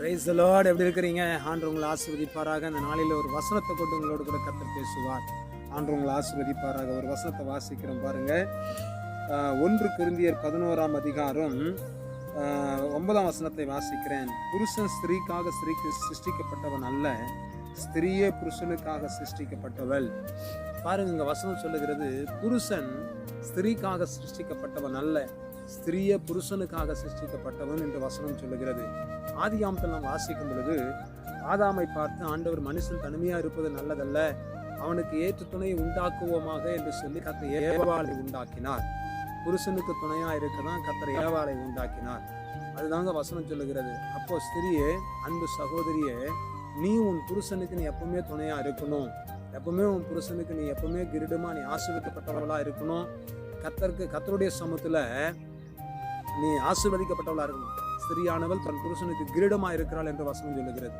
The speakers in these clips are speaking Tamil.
பிரைஸ் லார்ட் எப்படி இருக்கிறீங்க? ஆண்டு உங்களை ஆசிர்வதிப்பாராக. அந்த நாளில் ஒரு வசனத்தை கொண்டு உங்களோடு கூட கத்தர் பேசுவார். ஆண்டு உங்களை ஆசீர்வதிப்பாராக. ஒரு வசனத்தை வாசிக்கிறோம் பாருங்க. ஒன்று கிருந்தியர் பதினோராம் அதிகாரம். ஒன்பதாம் வசனத்தை வாசிக்கிறேன். புருஷன் ஸ்திரீக்காக ஸ்திரீக்கு சிருஷ்டிக்கப்பட்டவன் அல்ல ஸ்திரீயே புருஷனுக்காக சிருஷ்டிக்கப்பட்டவள். பாருங்க இங்கே வசனம் சொல்லுகிறது புருஷன் ஸ்திரீக்காக சிருஷ்டிக்கப்பட்டவன் அல்ல ஸ்திரீய புருஷனுக்காக சிருஷ்டிக்கப்பட்டவன் என்று வசனம் சொல்லுகிறது. ஆதியாமத்தில் நாம் வாசிக்கும் பொழுது ஆதாமை பார்த்து ஆண்டவர் மனுஷன் தனிமையாக இருப்பது நல்லதல்ல அவனுக்கு ஏற்று துணையை உண்டாக்குவோமாக என்று சொல்லி கத்தை ஏவாளை உண்டாக்கினார். புருஷனுக்கு துணையாக இருக்கதான் கத்தர் ஏவாளை உண்டாக்கினார். அதுதாங்க வசனம் சொல்லுகிறது. அப்போ ஸ்திரியே அன்பு சகோதரியே நீ உன் புருஷனுக்கு நீ எப்பவுமே துணையா இருக்கணும். எப்பவுமே உன் புருஷனுக்கு நீ எப்பவுமே கிரீடமா நீ ஆசீர்வதிக்கப்பட்டவளா இருக்கணும். கத்தருக்கு கத்தருடைய சமூகத்துல நீ ஆசீர்வதிக்கப்பட்டவளா இருக்கணும். ஸ்திரியானவள் தன் புருஷனுக்கு கிரீடமாக இருக்கிறாள் என்று வசனம் சொல்லுகிறது.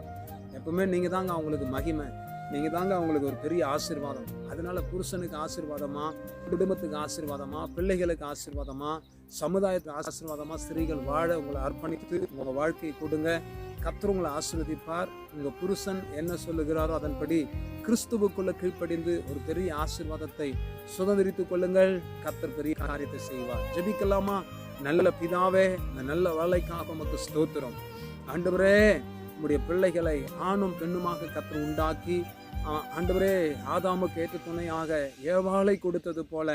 எப்பவுமே நீங்கள் தாங்க அவங்களுக்கு மகிமை. நீங்கள் தாங்க அவங்களுக்கு ஒரு பெரிய ஆசீர்வாதம். அதனால புருஷனுக்கு ஆசீர்வாதமா குடும்பத்துக்கு ஆசீர்வாதமா பிள்ளைகளுக்கு ஆசீர்வாதமா சமுதாயத்துக்கு ஆசீர்வாதமா ஸ்திரீகள் வாழ உங்களை அர்ப்பணித்து உங்கள் வாழ்க்கையை கொடுங்க. கத்தர் உங்களை ஆசீர்வதிப்பார். உங்கள் புருஷன் என்ன சொல்லுகிறாரோ அதன்படி கிறிஸ்துவுக்குள்ள கீழ்ப்படிந்து ஒரு பெரிய ஆசீர்வாதத்தை சுதந்திரித்துக் கொள்ளுங்கள். கத்தர் பெரிய காரியத்தை செய்வார். ஜெபிக்கலாமா? நல்ல பிதாவே இந்த நல்ல வேலைக்காக உமக்கு ஸ்தோத்திரம். ஆண்டவரே உம்முடைய பிள்ளைகளை ஆணும் பெண்ணுமாக கத்தர் உண்டாக்கி ஆண்டவரே ஆதாமுக்கு ஏற்ற துணையாக ஏவாளை கொடுத்தது போல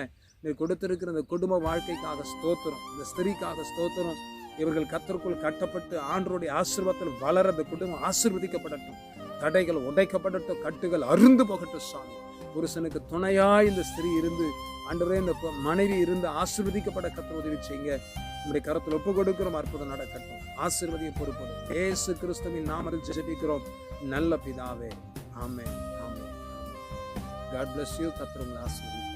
நீ கொடுத்திருக்கிற இந்த குடும்ப வாழ்க்கைக்காக ஸ்தோத்திரம் இந்த ஸ்திரீக்காக ஸ்தோத்திரம். இவர்கள் கத்தருக்குள் கட்டப்பட்டு ஆண்டருடைய ஆசிர்வாதத்தில் வளர இந்த குடும்பம் ஆசிர்வதிக்கப்படட்டும். தடைகள் உடைக்கப்படட்டும் கட்டுகள் அருந்து போகட்டும் சாமி. புருஷனுக்கு துணையா இந்த ஸ்திரீ இருந்து ஆண்டவரே இந்த மனைவி இருந்து ஆசிர்வதிக்கப்பட கத்த உதவி செய்யுங்க. உங்களுடைய கரத்தில் ஒப்பு கொடுக்கிறோம் அற்புதம் நடக்கட்டும். ஆசிர்வதியை பொறுப்போம் ஏசு கிறிஸ்துவின் நாமத்தில் ஜெபிக்கிறோம். நல்ல பிதாவே. ஆமே ஆமே காட் பிளஸ் யூ கத்திரங்களை ஆசிர்வதி